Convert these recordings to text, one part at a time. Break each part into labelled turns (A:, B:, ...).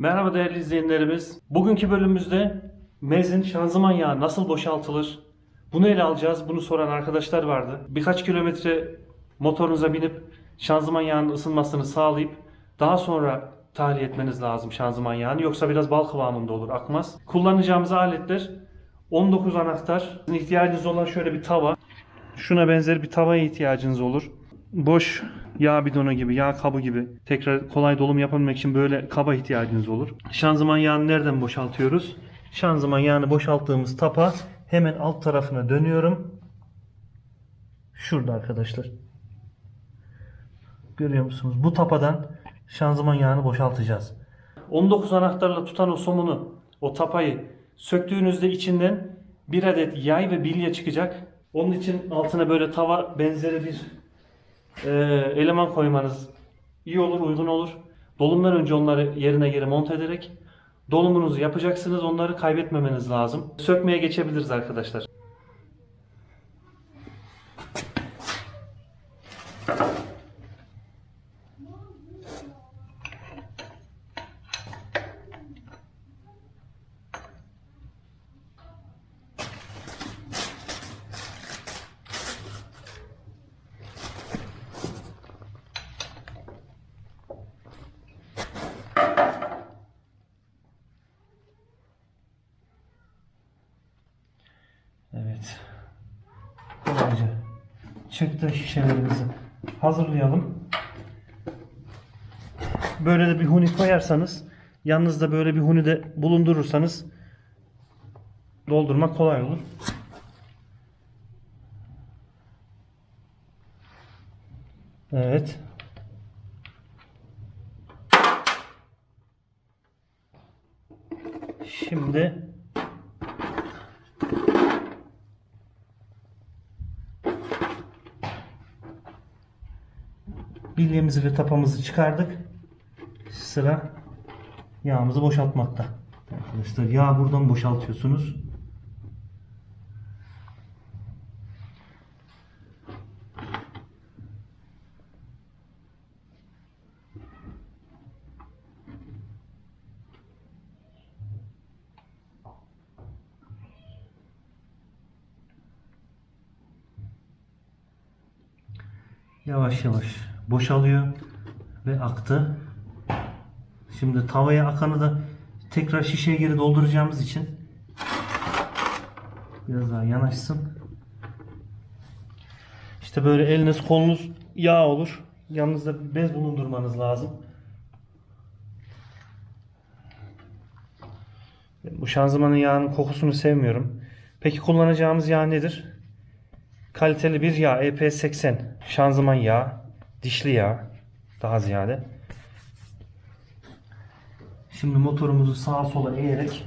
A: Merhaba değerli izleyenlerimiz. Bugünkü bölümümüzde mezin şanzıman yağı nasıl boşaltılır? Bunu ele alacağız. Bunu soran arkadaşlar vardı. Birkaç kilometre motorunuza binip şanzıman yağının ısınmasını sağlayıp daha sonra tahliye etmeniz lazım şanzıman yağını. Yoksa biraz bal kıvamında olur, akmaz. Kullanacağımız aletler 19 anahtar. İhtiyacınız olan şöyle bir tava. Şuna benzer bir tavaya ihtiyacınız olur. Boş yağ bidonu gibi, yağ kabı gibi tekrar kolay dolum yapabilmek için böyle kaba ihtiyacınız olur. Şanzıman yağını nereden boşaltıyoruz? Şanzıman yağını boşalttığımız tapa hemen alt tarafına dönüyorum. Şurada arkadaşlar. Görüyor musunuz? Bu tapadan şanzıman yağını boşaltacağız. 19 anahtarla tutan o somunu, o tapayı söktüğünüzde içinden bir adet yay ve bilye çıkacak. Onun için altına böyle tava benzeri bir e, eleman koymanız iyi olur, uygun olur. Dolumdan önce onları yerine geri monte ederek dolumunuzu yapacaksınız. Onları kaybetmemeniz lazım. Sökmeye geçebiliriz arkadaşlar. Evet. Kolayca çıktı şişelerimizi hazırlayalım. Böyle de bir huni koyarsanız yanınızda böyle bir huni de bulundurursanız doldurmak kolay olur. Evet. Şimdi bilyemizi ve tapamızı çıkardık. Sıra yağımızı boşaltmakta. Arkadaşlar yağ buradan boşaltıyorsunuz. Yavaş yavaş boşalıyor ve aktı. Şimdi tavaya akanı da tekrar şişeye geri dolduracağımız için biraz daha yanaşsın. İşte böyle eliniz kolunuz yağ olur. Yanınızda bir bez bulundurmanız lazım. Bu şanzımanın yağının kokusunu sevmiyorum. Peki kullanacağımız yağ nedir? Kaliteli bir yağ EP80 şanzıman yağı, dişli yağ daha ziyade. Şimdi motorumuzu sağa sola eğerek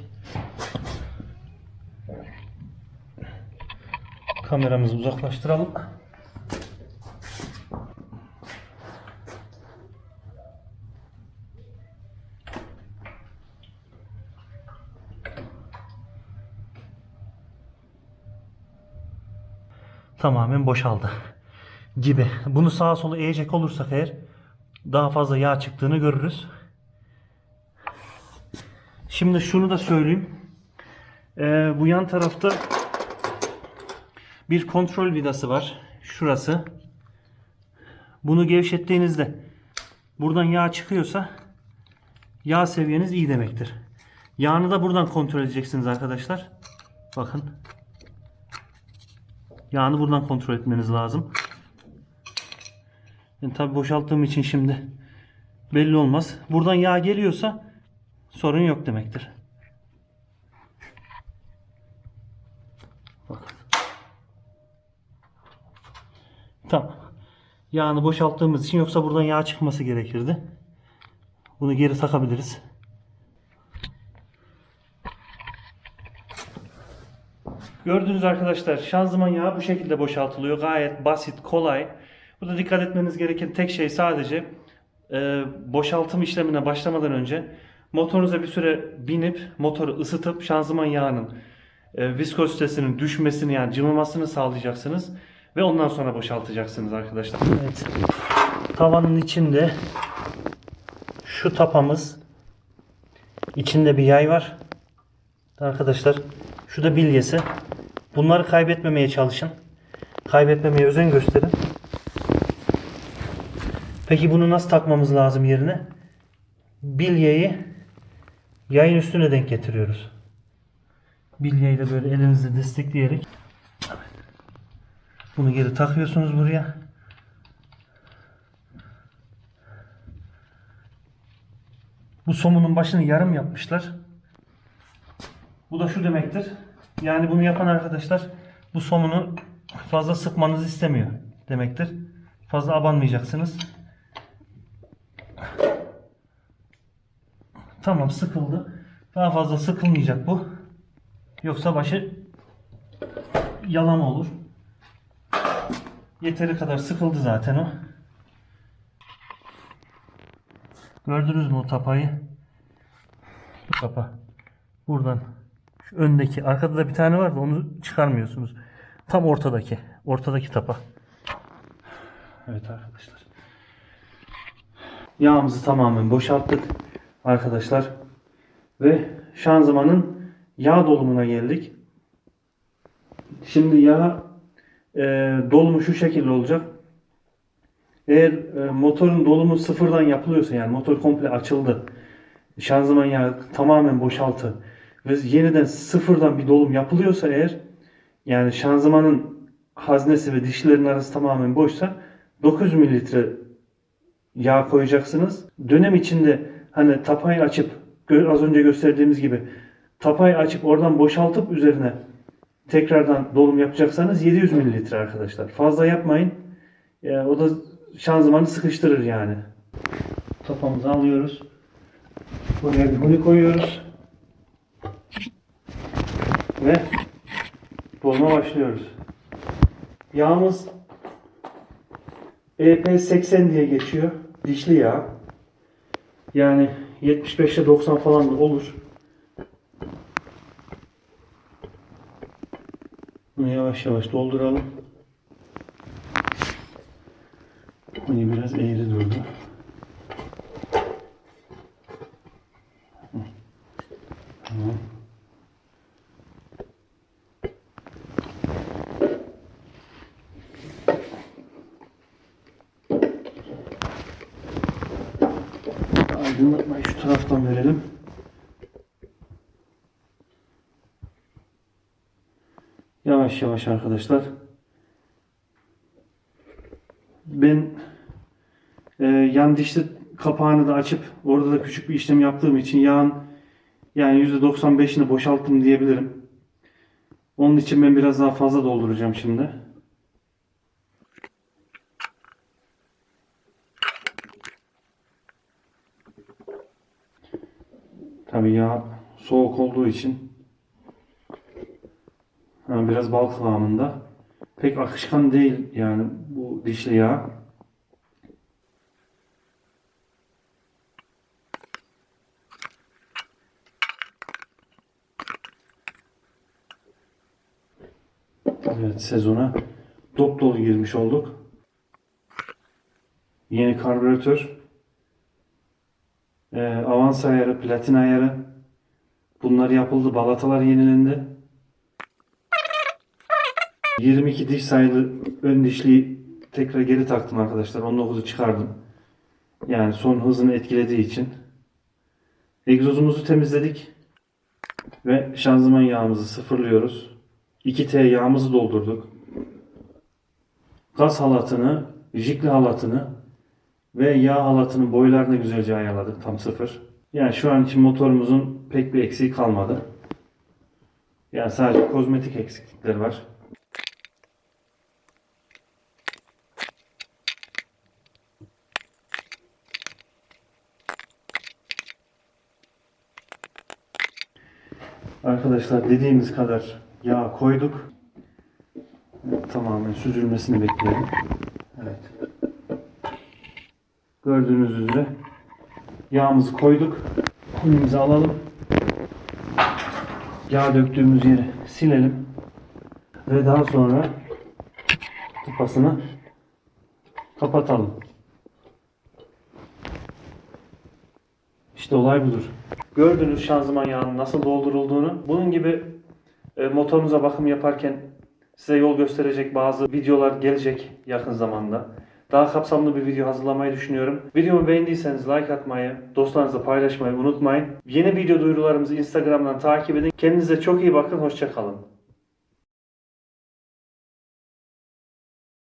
A: kameramızı uzaklaştıralım. Tamamen boşaldı gibi. Bunu sağa sola eğecek olursak eğer daha fazla yağ çıktığını görürüz. Şimdi şunu da söyleyeyim. Ee, bu yan tarafta bir kontrol vidası var. Şurası. Bunu gevşettiğinizde buradan yağ çıkıyorsa yağ seviyeniz iyi demektir. Yağını da buradan kontrol edeceksiniz arkadaşlar. Bakın. Yağını buradan kontrol etmeniz lazım. Yani tabi boşalttığım için şimdi belli olmaz. Buradan yağ geliyorsa sorun yok demektir. Bakın. Tamam. Yağını boşalttığımız için yoksa buradan yağ çıkması gerekirdi. Bunu geri takabiliriz. Gördüğünüz arkadaşlar şanzıman yağı bu şekilde boşaltılıyor. Gayet basit, kolay. Burada dikkat etmeniz gereken tek şey sadece e, boşaltım işlemine başlamadan önce motorunuza bir süre binip motoru ısıtıp şanzıman yağının e, viskozitesinin düşmesini yani cıvımasını sağlayacaksınız ve ondan sonra boşaltacaksınız arkadaşlar. Evet. Tavanın içinde şu tapamız İçinde bir yay var. Arkadaşlar şu da bilyesi. Bunları kaybetmemeye çalışın. Kaybetmemeye özen gösterin. Peki bunu nasıl takmamız lazım yerine? Bilyeyi yayın üstüne denk getiriyoruz. Bilyeyi de böyle elinizle destekleyerek bunu geri takıyorsunuz buraya. Bu somunun başını yarım yapmışlar. Bu da şu demektir. Yani bunu yapan arkadaşlar bu somunu fazla sıkmanızı istemiyor demektir. Fazla abanmayacaksınız. Tamam sıkıldı. Daha fazla sıkılmayacak bu. Yoksa başı yalan olur. Yeteri kadar sıkıldı zaten o. Gördünüz mü o tapayı? Bu tapa. Buradan. Şu öndeki. Arkada da bir tane var da onu çıkarmıyorsunuz. Tam ortadaki. Ortadaki tapa. Evet arkadaşlar. Yağımızı tamamen boşalttık. Arkadaşlar. Ve şanzımanın yağ dolumuna geldik. Şimdi yağ e, dolumu şu şekilde olacak. Eğer e, motorun dolumu sıfırdan yapılıyorsa yani motor komple açıldı. Şanzıman yağı tamamen boşaltı ve yeniden sıfırdan bir dolum yapılıyorsa eğer yani şanzımanın haznesi ve dişlerin arası tamamen boşsa 900 mililitre yağ koyacaksınız. Dönem içinde hani tapayı açıp az önce gösterdiğimiz gibi tapayı açıp oradan boşaltıp üzerine tekrardan dolum yapacaksanız 700 mililitre arkadaşlar. Fazla yapmayın. Ee, o da şanzımanı sıkıştırır yani. Tapamızı alıyoruz. Buraya bir huni koyuyoruz. Ve dolma başlıyoruz. Yağımız EP80 diye geçiyor. Dişli yağ. Yani 75'e 90 falan da olur. Bunu yavaş yavaş dolduralım. Hani biraz eğri Aydınlatmayı şu taraftan verelim. Yavaş yavaş arkadaşlar. Ben e, yan dişli kapağını da açıp orada da küçük bir işlem yaptığım için yağın yani %95'ini boşalttım diyebilirim. Onun için ben biraz daha fazla dolduracağım şimdi. Tabii yağ soğuk olduğu için ha, biraz bal kıvamında. Pek akışkan değil yani bu dişli yağ. Evet sezona dop dolu girmiş olduk. Yeni karbüratör. Avans ayarı, platin ayarı. Bunlar yapıldı. Balatalar yenilendi. 22 diş sayılı ön dişliği tekrar geri taktım arkadaşlar. 19'u çıkardım. Yani son hızını etkilediği için. Egzozumuzu temizledik. Ve şanzıman yağımızı sıfırlıyoruz. 2T yağımızı doldurduk. Gaz halatını, jikli halatını ve yağ halatının boylarını güzelce ayarladık. Tam sıfır. Yani şu an için motorumuzun pek bir eksiği kalmadı. Yani sadece kozmetik eksiklikler var. Arkadaşlar dediğimiz kadar yağ koyduk. Tamamen süzülmesini bekleyelim. Evet. Gördüğünüz üzere yağımızı koyduk. Hunimizi alalım. Yağ döktüğümüz yeri silelim. Ve daha sonra tıpasını kapatalım. İşte olay budur. Gördünüz şanzıman yağının nasıl doldurulduğunu. Bunun gibi e, motorunuza bakım yaparken size yol gösterecek bazı videolar gelecek yakın zamanda. Daha kapsamlı bir video hazırlamayı düşünüyorum. Videomu beğendiyseniz like atmayı, dostlarınızla paylaşmayı unutmayın. Yeni video duyurularımızı Instagram'dan takip edin. Kendinize çok iyi bakın, hoşçakalın.